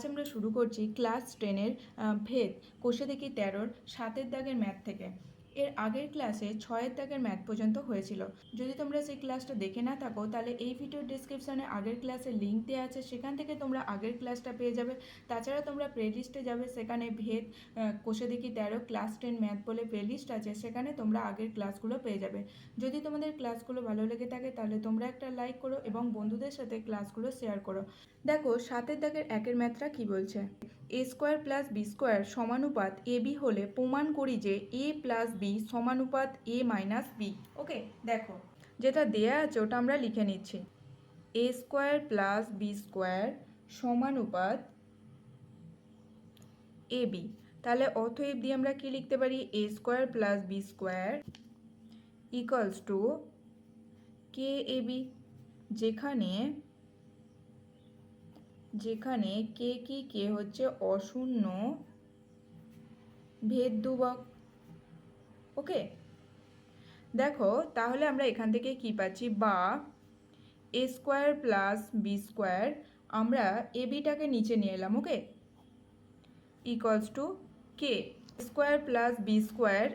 আজ আমরা শুরু করছি ক্লাস টেনের ভেদ কোষে দেখি তেরোর সাতের দাগের ম্যাথ থেকে। এর আগের ক্লাসে ছয়ের দাগের ম্যাথ পর্যন্ত হয়েছিল। যদি তোমরা সেই ক্লাসটা দেখে না থাকো, তাহলে এই ভিডিওর ডিসক্রিপশনে আগের ক্লাসের লিঙ্ক দেওয়া আছে। সেখান থেকে তোমরা আগের ক্লাসটা পেয়ে যাবে। তাছাড়া তোমরা প্লেলিস্টে যাবে। সেখানে ভেদ কোষে দেখি তেরো ক্লাস টেন ম্যাথ বলে প্লেলিস্ট আছে। সেখানে তোমরা আগের ক্লাসগুলো পেয়ে যাবে। যদি তোমাদের ক্লাসগুলো ভালো লেগে থাকে, তাহলে তোমরা একটা লাইক করো এবং বন্ধুদের সাথে ক্লাসগুলো শেয়ার করো। দেখো, সাতের দাগের একের ম্যাথটা কি বলছে? A square plus B square সমানুপাত A B হলে প্রমাণ করি যে এ প্লাস বি সমানুপাত এ মাইনাস বি ওকে, দেখো, যেটা দেয়া আছে ওটা আমরা লিখে নিচ্ছি। A square plus B square সমানুপাত A B তাহলে অতএব দিয়ে আমরা কি লিখতে পারি? A square plus B square equals to K A B যেখানে যেখানে কে কি, কে হচ্ছে অশূন্য ভেদ দুবক। ওকে? দেখো, তাহলে আমরা এখান থেকে কি পাচ্ছি? বা, A square plus B square, আমরা এ বিটাকে নিচে নিয়ে এলাম, okay? Equals to K? Square plus B square,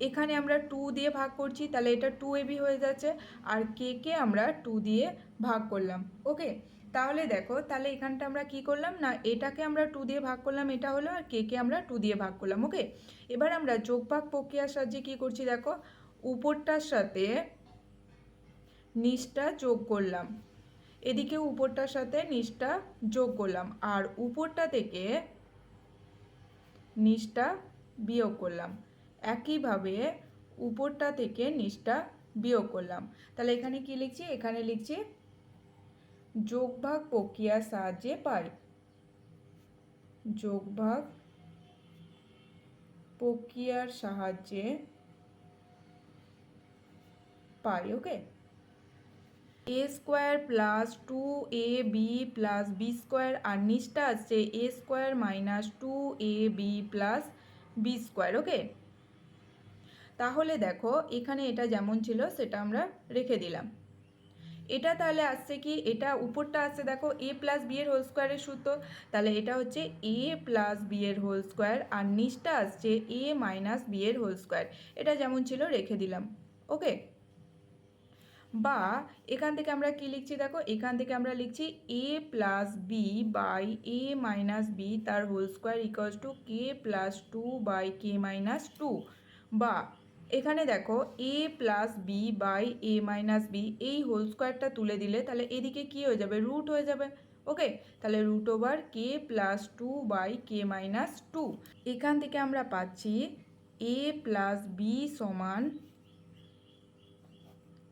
এখানে আমরা টু দিয়ে ভাগ করছি, তাহলে এটা টু এবি হয়ে যাচ্ছে, আর কে কে আমরা টু দিয়ে ভাগ করলাম, ওকে? তাহলে দেখো, তাহলে এখানটা আমরা কি করলাম? না, এটাকে আমরা টু দিয়ে ভাগ করলাম, এটা হলো, আর কে কে আমরা টু দিয়ে ভাগ করলাম ওকে এবার আমরা যোগ ভাগ প্রক্রিয়ার সাহায্যে কি করছি দেখো? উপরটার সাথে নিচটা যোগ করলাম। এদিকে উপরটার সাথে নিচটা যোগ করলাম, আর উপরটা থেকে নিচটা বিয়োগ করলাম। একইভাবে উপরটা থেকে নিচটা বিয়োগ করলাম। তাহলে এখানে কি লিখছি? এখানে লিখছি যোগভাগ প্রক্রিয়ার সাহায্যে পাই যোগভাগ প্রক্রিয়ার সাহায্যে পাই okay? A square plus two A B plus B square আর নিচটা আসছে A square minus two A B plus B square, okay? তাহলে দেখো, এখানে এটা যেমন ছিল সেটা আমরা রেখে দিলাম। এটা তাহলে আসছে কি? এটা উপরটা আসছে, দেখো এ প্লাস বি এর হোল স্কোয়ারের সূত্র। তাহলে এটা হচ্ছে এ প্লাস বি এর হোল স্কোয়ার আর নিচটা আসছে এ মাইনাস বি এর হোল স্কোয়ার এটা যেমন ছিল, রেখে দিলাম। ওকে? বা এখান থেকে আমরা কি লিখছি, দেখো? এখান থেকে আমরা লিখছি A plus B by A minus B তার whole square equals to K plus two by K minus two বা এখানে দেখো A plus B by A minus B এই হোল স্কোয়ারটা তুলে দিলে তাহলে এদিকে কি হয়ে যাবে? রুট হয়ে যাবে। ওকে তাহলে root over K plus two by K minus two এখান থেকে আমরা পাচ্ছি এ প্লাস বি সমান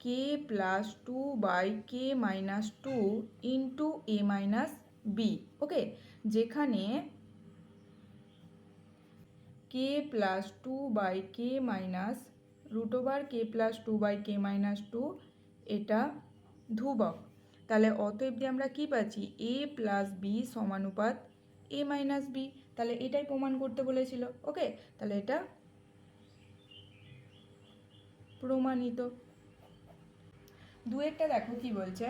K plus two by K minus two into A minus B okay যেখানে K plus two by K minus root over K plus two by K minus two এটা ধ্রুবক। তাহলে অতএব দিয়ে আমরা কি পাচ্ছি? এ প্লাস বি সমানুপাত এ মাইনাস বি তাহলে এটাই প্রমাণ করতে বলেছিল। ওকে তাহলে এটা প্রমাণিত। দু একটা দেখো কি বলছে।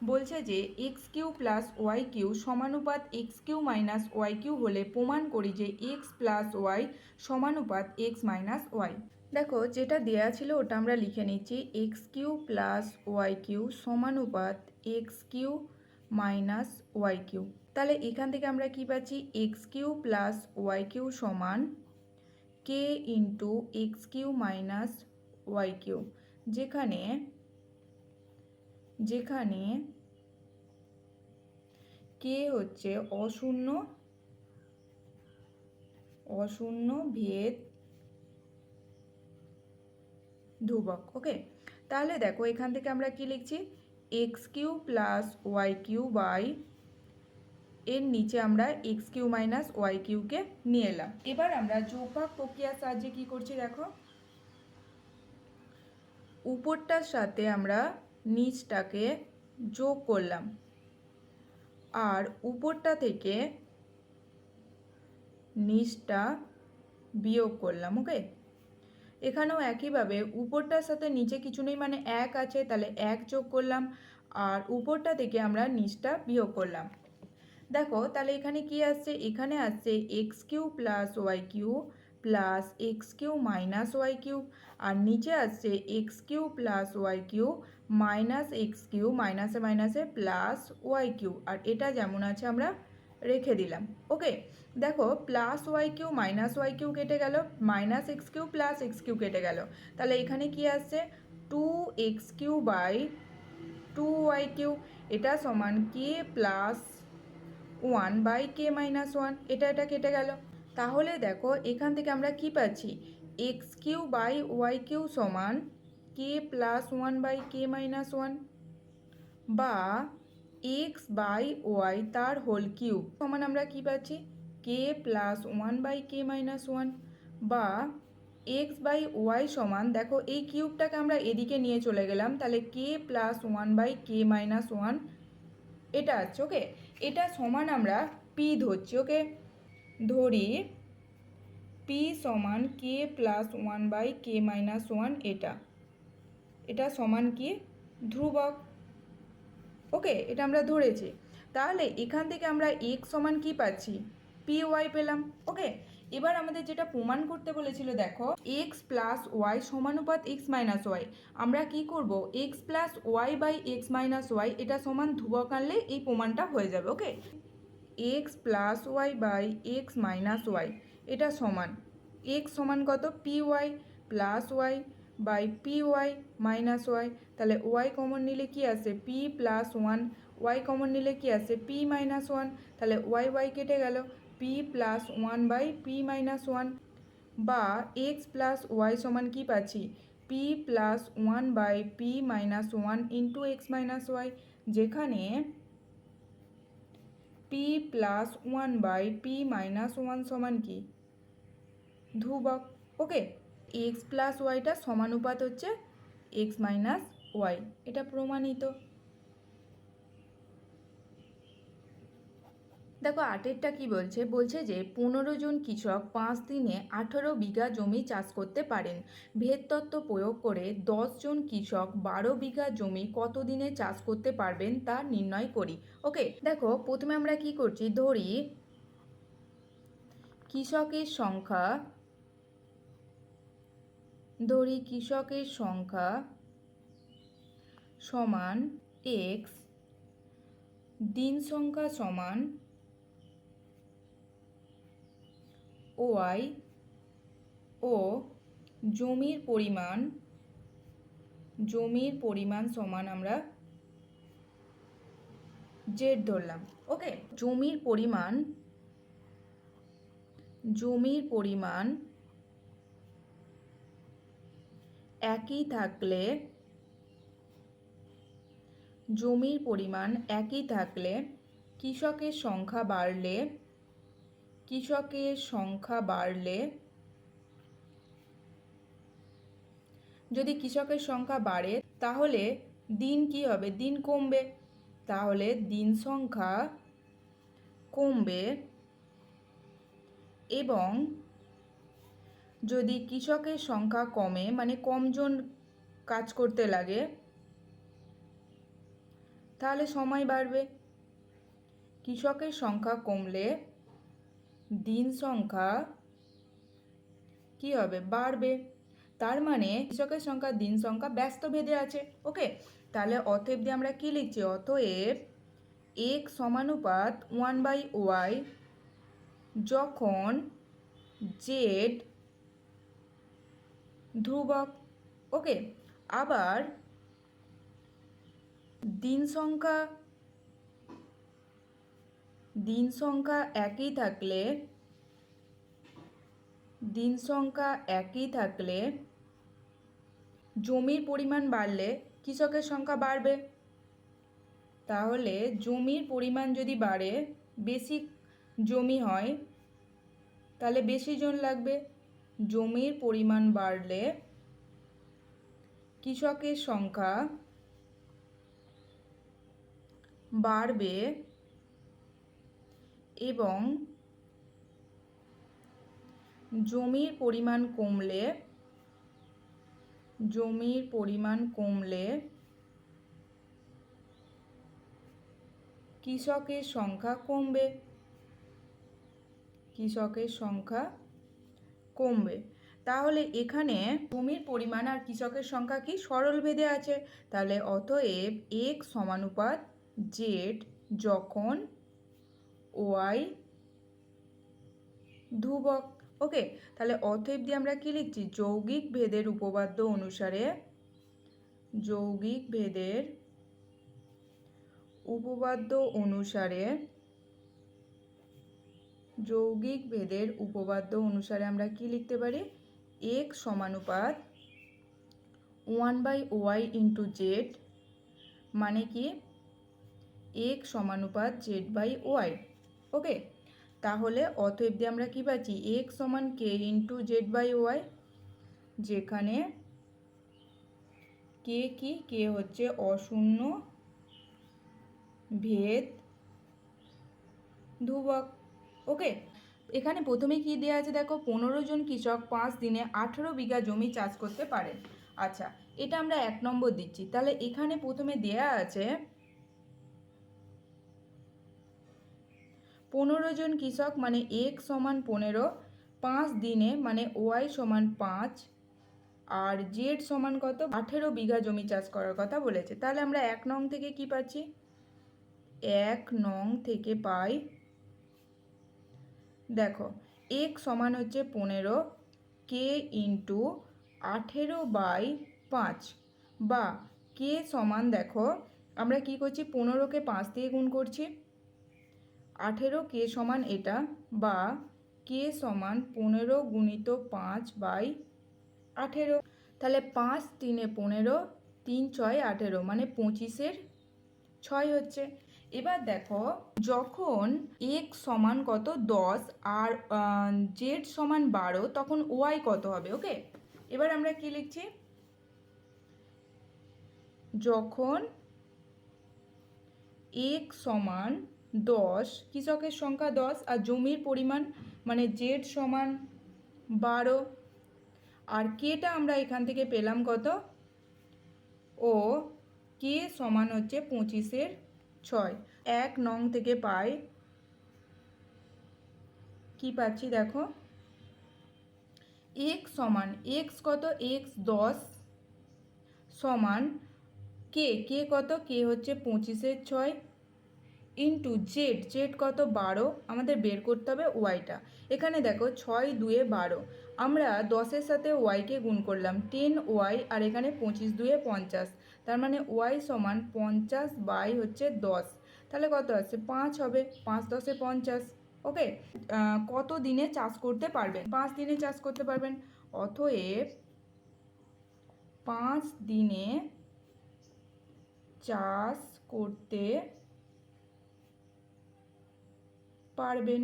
বলছে যে X cube plus Y cube সমানুপাত X cube minus Y cube হলে প্রমাণ করি যে এক্স প্লাস ওয়াই সমানুপাত এক্স মাইনাস ওয়াই দেখো যেটা দেয়া ছিল ওটা আমরা লিখে নিচ্ছি X cube plus Y cube সমানুপাত X cube minus Y cube তাহলে এখান থেকে আমরা কি পাচ্ছি? X cube plus Y cube সমান K into X cube minus Y cube যেখানে যেখানে কে হচ্ছে অশূন্য অশূন্য ভেদ ধ্রুবক ওকে তাহলে দেখো এখান থেকে আমরা কি লিখছি? X cube plus Y cube by এর নিচে আমরা এক্স কিউ মাইনাস ওয়াই কিউকে নিয়ে এলাম। এবার আমরা যোগভাগ প্রক্রিয়ার সাহায্যে কি করছি দেখো? উপরটার সাথে আমরা নিচটাকে যোগ করলাম। আর উপরটা থেকে নিচটা বিয়োগ করলাম, ওকে? এখানেও একইভাবে উপরটার সাথে নিচে কিছু নেই মানে এক আছে, তাহলে এক যোগ করলাম। আর উপরটা থেকে আমরা নিচটা বিয়োগ করলাম। দেখো, তাহলে এখানে কি আসছে? এখানে আসছে X cube plus Y cube plus X cube minus Y cube. আর নিচে আসছে X cube plus Y cube minus X cube মাইনাসে মাইনাসে প্লাস ওয়াই কিউ আর এটা যেমন আছে আমরা রেখে দিলাম। ওকে? দেখো plus Y cube minus Y cube কেটে গেল। Minus X cube plus X cube কেটে গেল। তাহলে এখানে কি আসছে? Two X cube by two Y cube এটা সমান K plus one by K minus one এটা এটা কেটে গেল। তাহলে দেখো, এখান থেকে আমরা কি পাচ্ছি? X cube by Y cube সমান K plus one by K minus one বা এক্স বাই ওয়াই তার হোল কিউব সমান আমরা কি পাচ্ছি? K plus one by K minus one বা এক্স বাই ওয়াই সমান। দেখো, এই কিউবটাকে আমরা এদিকে নিয়ে চলে গেলাম। তাহলে K plus one by K minus one এটা আছে ওকে এটা সমান আমরা পি ধরছি ওকে ধরি পি সমান K plus one by K minus one এটা। এটা সমান কি? ধ্রুবক। ওকে, এটা আমরা ধরেছি। তাহলে এখান থেকে আমরা এক্স সমান কি পাচ্ছি? পি ওয়াই পেলাম। ওকে, এবার আমাদের যেটা প্রমাণ করতে বলেছিল, দেখো এক্স প্লাস ওয়াই সমানুপাত এক্স মাইনাস ওয়াই আমরা কি করব? X plus Y by X minus Y এটা সমান ধ্রুবক আনলে এই প্রমাণটা হয়ে যাবে, okay? X plus Y by X minus Y এটা সমান। এক্স সমান কত? P Y plus Y by P Y minus Y, তাহলে ওয়াই কমন নিলে কি আসে? P plus one, Y common নিলে কি আসে? পি মাইনাস ওয়ান, তাহলে ওয়াই ওয়াই কেটে গেল। P plus one by P minus one, বা এক্স প্লাস ওয়াই সমান কি পাচ্ছি? P plus one by P minus one into X minus Y, যেখানে P plus one by P minus one সমান কি? ধ্রুবক। ওকে এক্স প্লাস ওয়াইটা সমানুপাত হচ্ছে এক্স মাইনাস ওয়াই। এটা প্রমাণিত। দেখো, আটেরটা কি বলছে? বলছে যে পনেরো জন কৃষক পাঁচ দিনে আঠেরো বিঘা জমি চাষ করতে পারেন। ভেদ তত্ত্ব প্রয়োগ করে দশ জন কৃষক বারো বিঘা জমি কত দিনে চাষ করতে পারবেন তা নির্ণয় করি। ওকে, দেখো, প্রথমে আমরা কি করছি? ধরি কৃষকের সংখ্যা ধরি কৃষকের সংখ্যা সমান এক্স দিন সংখ্যা সমান ওয়াই ও জমির পরিমাণ জমির পরিমাণ সমান আমরা জেড ধরলাম ওকে জমির পরিমাণ জমির পরিমাণ একই থাকলে জমির পরিমাণ একই থাকলে কৃষকের সংখ্যা বাড়লে, কৃষকের সংখ্যা বাড়লে, যদি কৃষকের সংখ্যা বাড়ে, তাহলে দিন কি হবে? দিন কমবে। তাহলে দিন সংখ্যা কমবে এবং যদি কৃষকের সংখ্যা কমে মানে কমজন কাজ করতে লাগে, তাহলে সময় বাড়বে। কৃষকের সংখ্যা কমলে দিন সংখ্যা কি হবে? বাড়বে। তার মানে কৃষকের সংখ্যা দিন সংখ্যা ব্যস্ত ভেদে আছে। ওকে তাহলে অতএব দিয়ে আমরা কি লিখছি? অতএব এক সমানুপাত ওয়ান বাই ওয়াই যখন জেড ধ্রুবক। ওকে, আবার দিন সংখ্যা দিন সংখ্যা একই থাকলে, দিন সংখ্যা একই থাকলে জমির পরিমাণ বাড়লে কৃষকের সংখ্যা বাড়বে। তাহলে জমির পরিমাণ যদি বাড়ে, বেশি জমি হয়, তাহলে বেশি জন লাগবে। জমির পরিমাণ বাড়লে কৃষকের সংখ্যা বাড়বে এবং জমির পরিমাণ কমলে, জমির পরিমাণ কমলে কৃষকের সংখ্যা কমবে। কৃষকের সংখ্যা কমবে। তাহলে এখানে ভূমির পরিমাণ আর কৃষকের সংখ্যা কি? সরল ভেদে আছে। তাহলে অতএব এক সমানুপাত জেড যখন ওয়াই ধ্রুবক। ওকে তাহলে অতএব দিয়ে আমরা কি লিখছি? যৌগিক ভেদের উপপাদ্য অনুসারে যৌগিক ভেদের উপপাদ্য অনুসারে যৌগিক ভেদের উপপাদ্য অনুসারে আমরা কি লিখতে পারি? এক সমানুপাত one by Y into Z মানে কি? এক সমানুপাত জেড বাই ওয়াই। ওকে? তাহলে অতএব দিয়ে আমরা কি পাচ্ছি? এক সমান K into Z by Y? যেখানে কে কি? কে হচ্ছে অশূন্য ভেদ ধ্রুবক। ওকে, এখানে প্রথমে কি দেওয়া আছে দেখো? পনেরো জন কৃষক পাঁচ দিনে আঠেরো বিঘা জমি চাষ করতে পারেন আচ্ছা এটা আমরা এক নম্বর দিচ্ছি। তাহলে এখানে প্রথমে দেয়া আছে পনেরো জন কৃষক মানে এক সমান পনেরো, পাঁচ দিনে মানে ওয়াই সমান পাঁচ, আর জেড সমান কত? আঠেরো বিঘা জমি চাষ করার কথা বলেছে। তাহলে আমরা এক নং থেকে কি পাচ্ছি? এক নং থেকে পাই দেখো এক সমান হচ্ছে পনেরো কে ইন্টু আঠেরো বাই পাঁচ বা কে সমান দেখো, আমরা কি করছি? পনেরোকে পাঁচ দিয়ে গুণ করছি। আঠেরো কে সমান এটা বা কে সমান পনেরো গুণিত পাঁচ বাই আঠেরো। তাহলে পাঁচ তিনে পনেরো, তিন ছয় আঠেরো মানে পঁচিশের ছয় হচ্ছে। এবার দেখো, যখন এক সমান কত? দশ। আর জেড সমান বারো, তখন ওয়াই কত হবে ওকে এবার আমরা কি লিখছি? যখন এক সমান দশ, কৃষকের সংখ্যা দশ, আর জমির পরিমাণ মানে জেড সমান বারো, আর কেটা আমরা এখান থেকে পেলাম কত? ও কে সমান হচ্ছে পঁচিশের ছয়। এক নং থেকে পাই। কি পাচ্ছি দেখো? এক্স সমান এক্স কত? এক্স দশ সমান কে? কে কত? কে হচ্ছে পঁচিশের ছয় ইন্টু জেড। জেড কত? বারো। আমাদের বের করতে হবে ওয়াইটা। এখানে দেখো ছয় দুয়ে বারো। আমরা দশের সাথে ওয়াইকে গুণ করলাম। টেন ওয়াই আর এখানে পঁচিশ দুয়ে পঞ্চাশ। তার মানে ওয়াই সমান পঞ্চাশ বাই হচ্ছে দশ। তাহলে কত আছে পাঁচ হবে। পাঁচ দশে পঞ্চাশ। ওকে? কত দিনে চাষ করতে পারবেন? পাঁচ দিনে চাষ করতে পারবেন। অতএব পাঁচ দিনে চাষ করতে পারবেন।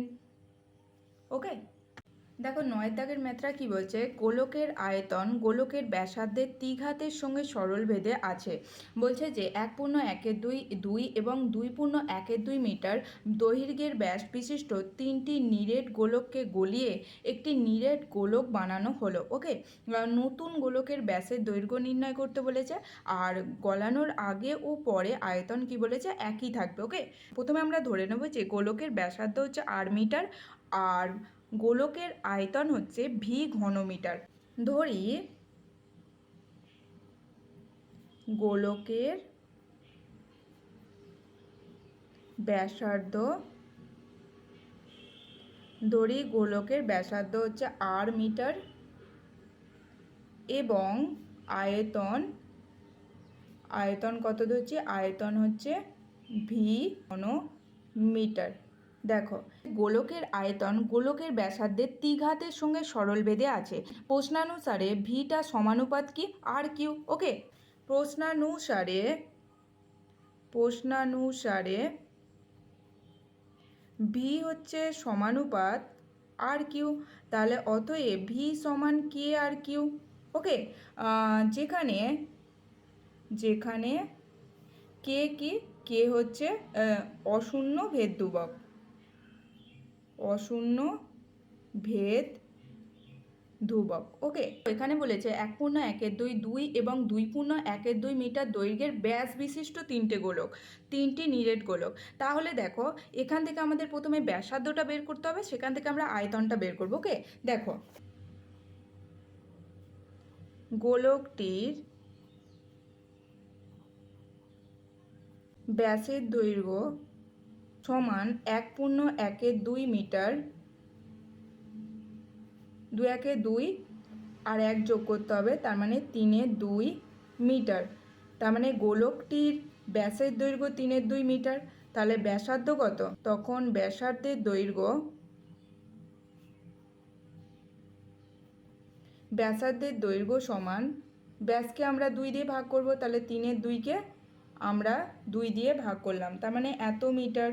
ওকে? দেখো নয় দাগের মেত্রা কি বলছে? গোলকের আয়তন, গোলকের ব্যাসার্ধের দ্বিঘাতের সঙ্গে সরল ভেদে আছে। বলছে যে এক পূর্ণ একের দুই দুই এবং দুই পূর্ণ একের দুই মিটার দৈর্ঘ্যের ব্যাস বিশিষ্ট তিনটি নিরেট গোলককে গলিয়ে একটি নিরেট গোলক বানানো হলো। ওকে? নতুন গোলকের ব্যাসের দৈর্ঘ্য নির্ণয় করতে বলেছে। আর গলানোর আগে ও পরে আয়তন কি বলেছে? একই থাকবে। ওকে? প্রথমে আমরা ধরে নেব যে গোলকের ব্যাসার্ধ হচ্ছে আট মিটার, আর গোলকের আয়তন হচ্ছে ভি ঘনমিটার। ধরি, গোলকের ব্যাসার্ধ, ধরি গোলকের ব্যাসার্ধ হচ্ছে আর মিটার এবং আয়তন আয়তন কত ধরছি? আয়তন হচ্ছে ভি ঘন মিটার দেখো, গোলকের আয়তন গোলকের ব্যাসার্ধের দ্বিঘাতের সঙ্গে সরল বেঁধে আছে। প্রশ্নানুসারে ভিটা সমানুপাত কি, আর কিউ, ওকে? প্রশ্নানুসারে প্রশ্নানুসারে ভি হচ্ছে সমানুপাত, আর কিউ, তাহলে অতএব ভি সমান কে আর কিউ, ওকে? যেখানে যেখানে কে কি, কে হচ্ছে অশূন্য ভেদ দুবক অশূন্য ভেদ ধ্রুবক। ওকে এখানে বলেছে এক পূর্ণ একের দুই দুই এবং দুই পূর্ণ একের দুই মিটার দৈর্ঘ্যের ব্যাস বিশিষ্ট তিনটে গোলক, তিনটি নিরেট গোলক। তাহলে দেখো, এখান থেকে আমাদের প্রথমে ব্যাসার্ধটা বের করতে হবে, সেখান থেকে আমরা আয়তনটা বের করব। ওকে দেখো। গোলকটির ব্যাসের দৈর্ঘ্য সমান এক পূর্ণ একে দুই মিটার দু একে দুই আর এক যোগ করতে হবে, তার মানে তিনে দুই মিটার। তার মানে গোলকটির ব্যাসের দৈর্ঘ্য তিনের দুই মিটার। তাহলে ব্যাসার্ধ কত? তখন ব্যাসার্ধের দৈর্ঘ্য ব্যাসার্ধের দৈর্ঘ্য সমান ব্যাসকে আমরা দুই দিয়ে ভাগ করব, তাহলে তিনের দুইকে আমরা দুই দিয়ে ভাগ করলাম। তার মানে এত মিটার।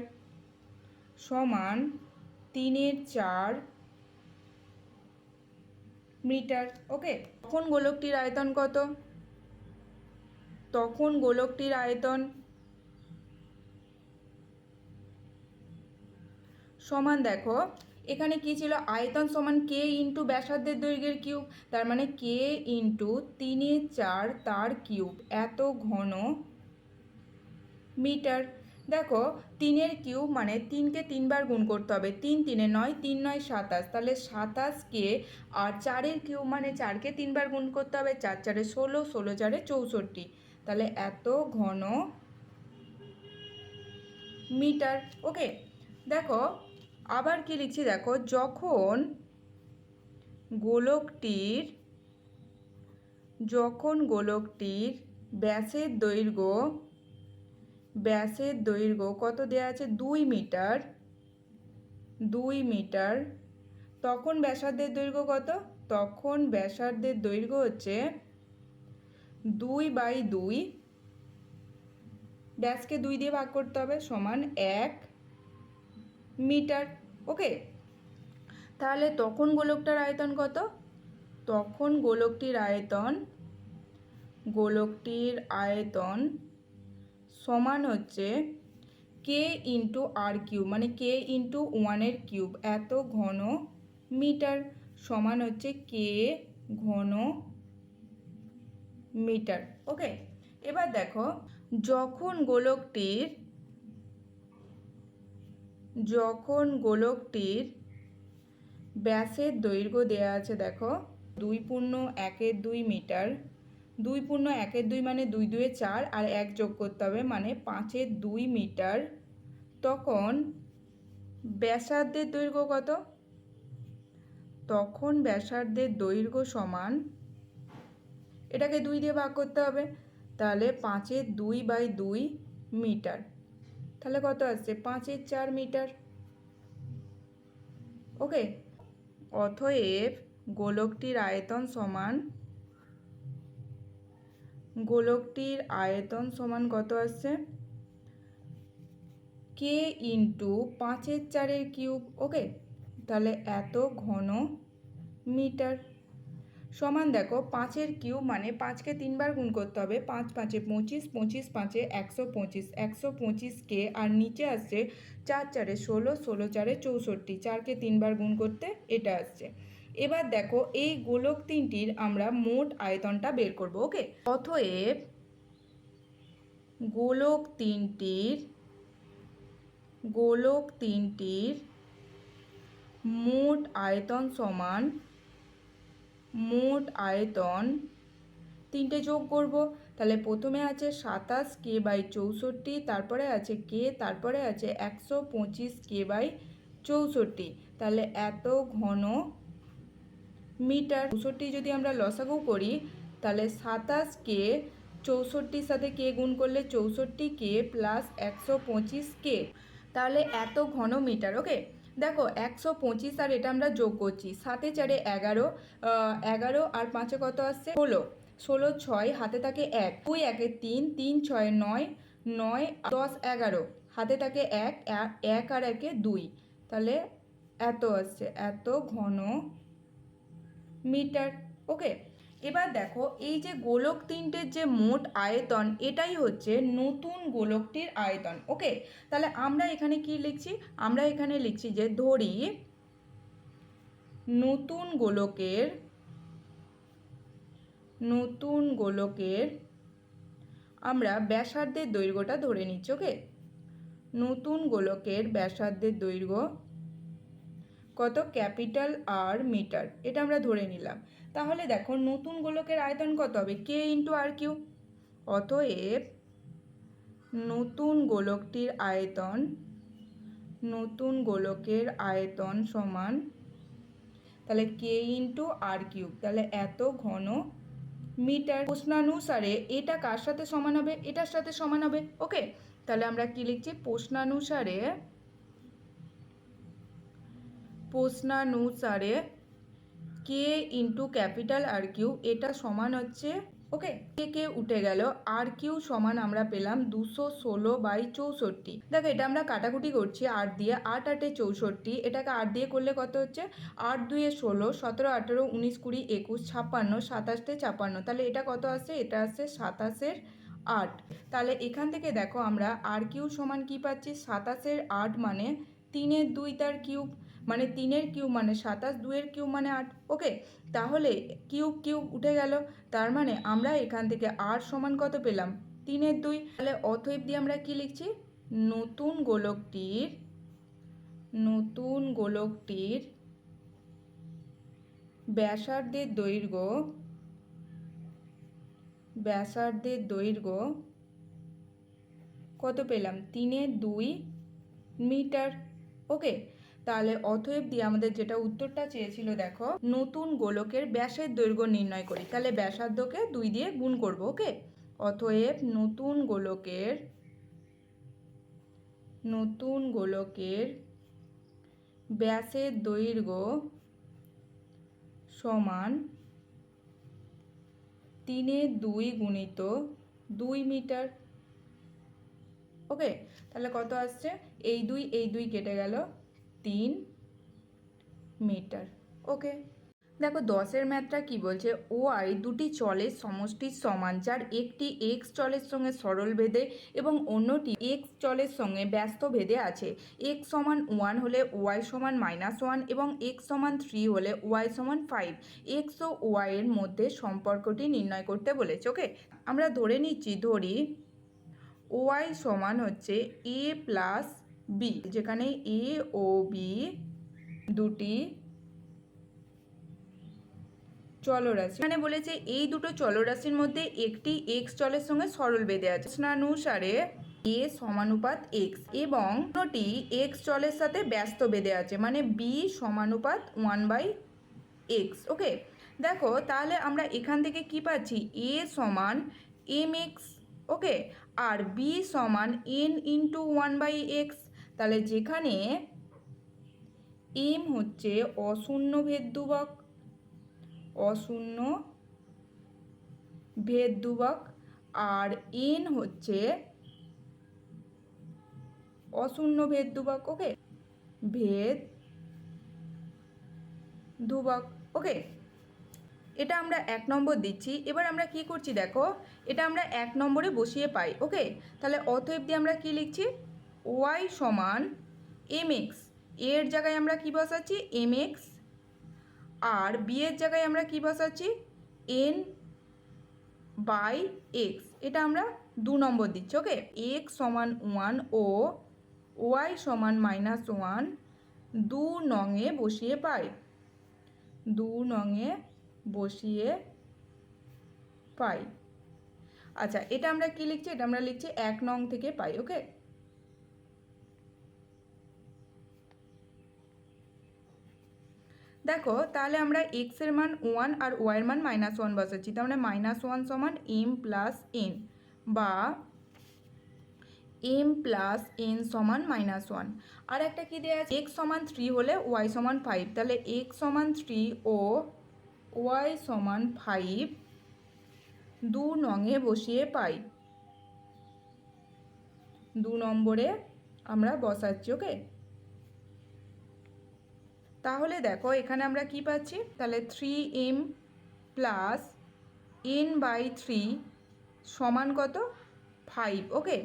সমান তিনের চার মিটার। ওকে? তখন গোলকটির আয়তন কত? তখন গোলকটির আয়তন সমান দেখো, এখানে কি ছিল? আয়তন সমান কে ইন্টু ব্যাসার্ধের দৈর্ঘ্যের কিউব, তার মানে কে ইন্টু তিনে চার তার কিউব, এত ঘন মিটার। দেখো, তিনের কিউব মানে তিনকে তিনবার গুণ করতে হবে। তিন তিনে নয়, তিন নয় সাতাশ। তাহলে সাতাশকে আর চারের কিউব মানে চারকে তিনবার গুণ করতে হবে। চার চারে ষোলো ষোলো চারে চৌষট্টি। তাহলে এত ঘন মিটার। ওকে, দেখো, আবার কি লিখছি দেখো, যখন গোলকটির যখন গোলকটির ব্যাসের দৈর্ঘ্য ব্যাসের দৈর্ঘ্য কত দেওয়া আছে? দুই মিটার। দুই মিটার। তখন ব্যাসার্ধের দৈর্ঘ্য কত? তখন ব্যাসার্ধের দৈর্ঘ্য হচ্ছে দুই বাই দুই। ব্যাসকে দুই দিয়ে ভাগ করতে হবে সমান এক মিটার। ওকে? তাহলে তখন গোলকটার আয়তন কত? তখন গোলকটির আয়তন গোলকটির আয়তন সমান হচ্ছে কে ইন্টু আর কিউব মানে কে ইন্টু ওয়ানের কিউব এত ঘন মিটার সমান হচ্ছে কে ঘন মিটার। ওকে এবার দেখো, যখন গোলকটির যখন গোলকটির ব্যাসের দৈর্ঘ্য দেয়া আছে, দেখো, দুই পূর্ণ একের দুই মিটার দুই পূর্ণ একের দুই মানে দুই দুয়ে চার আর এক যোগ করতে হবে মানে পাঁচের দুই মিটার। তখন ব্যাসার্ধের দৈর্ঘ্য কত? তখন ব্যাসার্ধের দৈর্ঘ্য সমান, এটাকে দুই দিয়ে ভাগ করতে হবে, তাহলে পাঁচের দুই বাই দুই মিটার। তাহলে কত আসছে? পাঁচের চার মিটার। ওকে? অথএব গোলকটির আয়তন সমান গোলকটির আয়তন সমান কত আসছে? কে ইন্টু পাঁচের চারের কিউব ওকে তাহলে এত ঘন মিটার। সমান দেখো, পাঁচের কিউব মানে পাঁচকে তিনবার গুণ করতে হবে। পাঁচ পাঁচে পঁচিশ পঁচিশ পাঁচে একশো পঁচিশ, একশো পঁচিশকে আর নিচে আসছে চার চারে ষোলো ষোলো চারে চৌষট্টি, চারকে তিনবার গুণ করতে এটা আসছে। এবার দেখো এই গোলক তিনটির আমরা মোট আয়তনটা বের করব, ওকে? অতএব গোলক তিনটির গোলক তিনটির মোট আয়তন সমান মোট আয়তন তিনটে যোগ করব। তাহলে প্রথমে আছে সাতাশ কে বাই চৌষট্টি, তারপরে আছে কে, তারপরে আছে একশো পঁচিশ কে বাই চৌষট্টি। তাহলে এত ঘন মিটার চৌষট্টি যদি আমরা লসাগু করি, তাহলে সাতাশ কে চৌষট্টির সাথে কে গুণ করলে চৌষট্টি কে প্লাস একশো পঁচিশ কে? তাহলে এত ঘন মিটার, ওকে? দেখো, একশো পঁচিশ আর এটা আমরা যোগ করছি, সাতে চারে এগারো এগারো আর পাঁচে কত আসছে? ষোলো। ষোলো ছয়, হাতে থাকে এক। দুই একে তিন তিন ছয় নয় নয় দশ এগারো। হাতে থাকে এক এক আর একে দুই। তাহলে এত আসছে, এত ঘন মিটার ওকে এবার দেখো, এই যে গোলক তিনটের যে মোট আয়তন, এটাই হচ্ছে নতুন গোলকটির আয়তন ওকে তাহলে আমরা এখানে কি লিখছি? আমরা এখানে লিখছি যে ধরি নতুন গোলকের নতুন গোলকের আমরা ব্যাসার্ধের দৈর্ঘ্যটা ধরে নিচ্ছি ওকে নতুন গোলকের ব্যাসার্ধের দৈর্ঘ্য কত ক্যাপিটাল আর মিটার? এটা আমরা ধরে নিলাম। তাহলে দেখো নতুন গোলকের আয়তন কত হবে? কে ইন্টু আর কিউ অতএব নতুন গোলকটির আয়তন, নতুন গোলকের আয়তন সমান, তাহলে কে ইন্টু আর কিউব? তাহলে এত ঘন মিটার প্রশ্নানুসারে এটা কার সাথে সমান হবে? এটার সাথে সমান হবে। ওকে? তাহলে আমরা কি লিখছি? প্রশ্নানুসারে প্রশ্নানুসারে K into capital R Q এটা সমান হচ্ছে ওকে কে কে উঠে গেল আর কিউ সমান আমরা পেলাম দুশো ষোলো বাই চৌষট্টি। দেখো, এটা আমরা কাটাকুটি করছি আট দিয়ে, আট আটে চৌষট্টি, এটাকে আট দিয়ে করলে কত হচ্ছে? আট দুয়ে ষোলো, সতেরো, আঠেরো, উনিশ, কুড়ি, একুশ, ছাপ্পান্ন, সাতাশতে ছাপ্পান্ন। তাহলে এটা কত আসছে এটা আসছে সাতাশের আট। তাহলে এখান থেকে দেখো আমরা আর কিউ সমান কি পাচ্ছি? সাতাশের আট মানে তিনের দুই তার কিউব মানে তিনের কিউব মানে সাতাশ দুয়ের কিউব মানে আট। ওকে? তাহলে কিউব কিউব উঠে গেল। তার মানে আমরা এখান থেকে আর সমান কত পেলাম? তিনের দুই। তাহলে অতএব দিয়ে আমরা কি লিখছি? নতুন গোলকটির নতুন গোলকটির ব্যাসার্ধের দৈর্ঘ্য ব্যাসার্ধের দৈর্ঘ্য কত পেলাম? তিনের দুই মিটার। ওকে? তাহলে অতএব দিয়ে আমাদের যেটা উত্তরটা চেয়েছিল, দেখো, নতুন গোলকের ব্যাসের দৈর্ঘ্য নির্ণয় করি। তাহলে ব্যাসার্ধকে দুই দিয়ে গুণ করব, ওকে? অতএব নতুন গোলকের নতুন গোলকের ব্যাসের দৈর্ঘ্য সমান তিনে দুই গুণিত দুই মিটার। ওকে? তাহলে কত আসছে? এই দুই এই দুই কেটে গেল। তিন মিটার। ওকে? দেখো, দশের ম্যাথটা কি বলছে? ও আই দুটি চলের সমষ্টির সমান যার একটি এক্স চলের সঙ্গে সরল ভেদে এবং অন্যটি এক্স চলের সঙ্গে ব্যস্ত ভেদে আছে। এক্স সমান ওয়ান হলে ওয়াই সমান মাইনাস ওয়ান এবং এক্স সমান থ্রি হলে ওয়াই সমান ফাইভ এক্স ও ওয়াই এর মধ্যে সম্পর্কটি নির্ণয় করতে বলেছে, ওকে? আমরা ধরে নিচ্ছি, ধরি ওয়াই সমান হচ্ছে এ প্লাস বি যেখানে এ ও বি দুটি চলরাশি। মানে বলেছে এই দুটো চলরাশির মধ্যে একটি এক্স চলের সঙ্গে সরল বেঁধে আছে। স্নানুসারে এ সমানুপাত এক্স এবং অন্যটি এক্স চলের সাথে ব্যস্ত বেঁধে আছে মানে বি সমানুপাত ওয়ান বাই এক্স ওকে দেখো, তাহলে আমরা এখান থেকে কি পাচ্ছি? এ সমান এম এক্স ওকে আর বি সমান N into one by X তাহলে যেখানে এম হচ্ছে অশূন্য ভেদ দুবক অশূন্য ভেদ দুবক আর এন হচ্ছে অশূন্য ভেদ দুবক ওকে? ভেদ দুবক ওকে? এটা আমরা এক নম্বর দিচ্ছি। এবার আমরা কি করছি দেখো? এটা আমরা এক নম্বরে বসিয়ে পাই, ওকে? তাহলে অতএব দিয়ে আমরা কি লিখছি? ওয়াই সমান এম এক্স। এর জায়গায় আমরা কি বসাচ্ছি? M x. আর বি এর জায়গায় আমরা কি বসাচ্ছি? N by X. এটা আমরা দু নম্বর দিচ্ছি, ওকে? এক্স সমান ওয়ান ও ওয়াই সমান মাইনাস ওয়ান দু নঙে বসিয়ে পাই। দু নঙে বসিয়ে পাই। আচ্ছা এটা আমরা কি লিখছি? এটা আমরা লিখছি এক নং থেকে পাই, ওকে? দেখো, তাহলে আমরা এক্সের মান ওয়ান আর ওয়াই এর মান মাইনাস ওয়ান বসাচ্ছি। তার মানে মাইনাস ওয়ান সমান এম প্লাস এন বা এম প্লাস এন সমান মাইনাস ওয়ান আর একটা কী দেওয়া আছে? এক্স সমান থ্রি হলে ওয়াই সমান ফাইভ তাহলে এক্স সমান থ্রি ও ওয়াই সমান ফাইভ দু নঙে বসিয়ে পাই। দু নম্বরে আমরা বসাচ্ছি ওকে তাহলে দেখো, এখানে আমরা কি পাচ্ছি? তাহলে three M plus N by three সমান কত? ফাইভ ওকে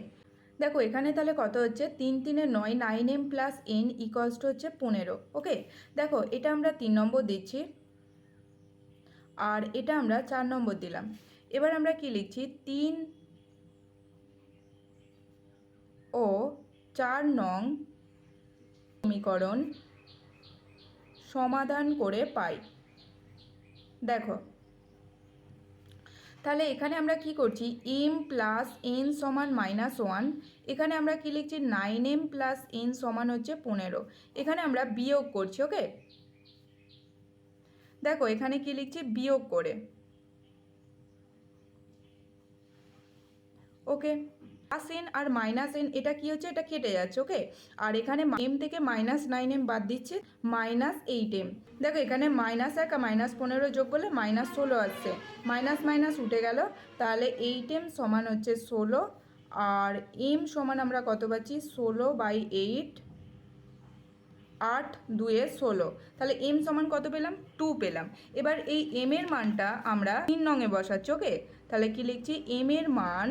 দেখো, এখানে তাহলে কত হচ্ছে? তিন তিনে নয় নাইন এম প্লাস এন ইকস্ট হচ্ছে পনেরো ওকে দেখো, এটা আমরা তিন নম্বর দিচ্ছি, আর এটা আমরা চার নম্বর দিলাম। এবার আমরা কি লিখছি? তিন ও চার নং সমীকরণ সমাধান করে পাই। দেখো। তাহলে এখানে আমরা কি করছি? এম প্লাস এন সমান মাইনাস ওয়ান এখানে আমরা কি লিখছি? নাইন এম প্লাস এন সমান হচ্ছে পনেরো। এখানে আমরা বিয়োগ করছি ওকে দেখো, এখানে কি লিখছি? বিয়োগ করে। ওকে প্লাস এন আর মাইনাস এন এটা কি হচ্ছে? এটা কেটে যাচ্ছে ওকে আর এখানে এম থেকে মাইনাস নাইন এম বাদ দিচ্ছে মাইনাস এইট এম দেখো, এখানে মাইনাস এক আর মাইনাস পনেরো যোগ করলে মাইনাস ষোলো আসছে। মাইনাস মাইনাস উঠে গেল, তাহলে এইট এম সমান হচ্ছে ষোলো, আর এম সমান আমরা কত পাচ্ছি? ষোলো বাই এইট আট, দুয়ে ষোলো। তাহলে এম সমান কত পেলাম? টু পেলাম। এবার এই এম এর মানটা আমরা তিন নঙে বসাচ্ছি ওকে তাহলে কি লিখছি? এম এর মান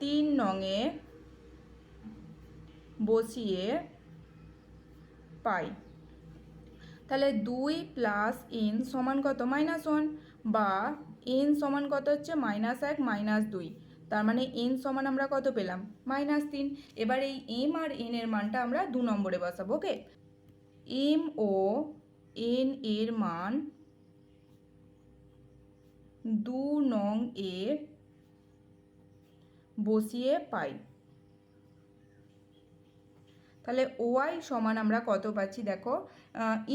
তিন নঙে বসিয়ে পাই। তাহলে দুই প্লাস এন সমান কত? মাইনাস ওয়ান বা এন সমান কত হচ্ছে? মাইনাস এক, মাইনাস দুই। তার মানে এন সমান আমরা কত পেলাম? মাইনাস তিন। এবার এই এম আর এন এর মানটা আমরা দু নম্বরে বসাবো, ওকে? এম ও এন এর মান দু নং এ বসিয়ে পাই। তাহলে ওয়াই সমান আমরা কত পাচ্ছি? দেখো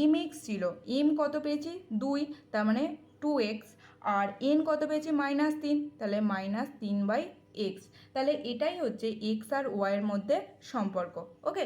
ইম এক্স ছিল। এম কত পেয়েছি? দুই, তার মানে টু এক্স আর এন কত পেয়েছি? মাইনাস তিন। তাহলে মাইনাস তিন বাই এক্স তাহলে এটাই হচ্ছে এক্স আর ওয়াইয়ের মধ্যে সম্পর্ক। ওকে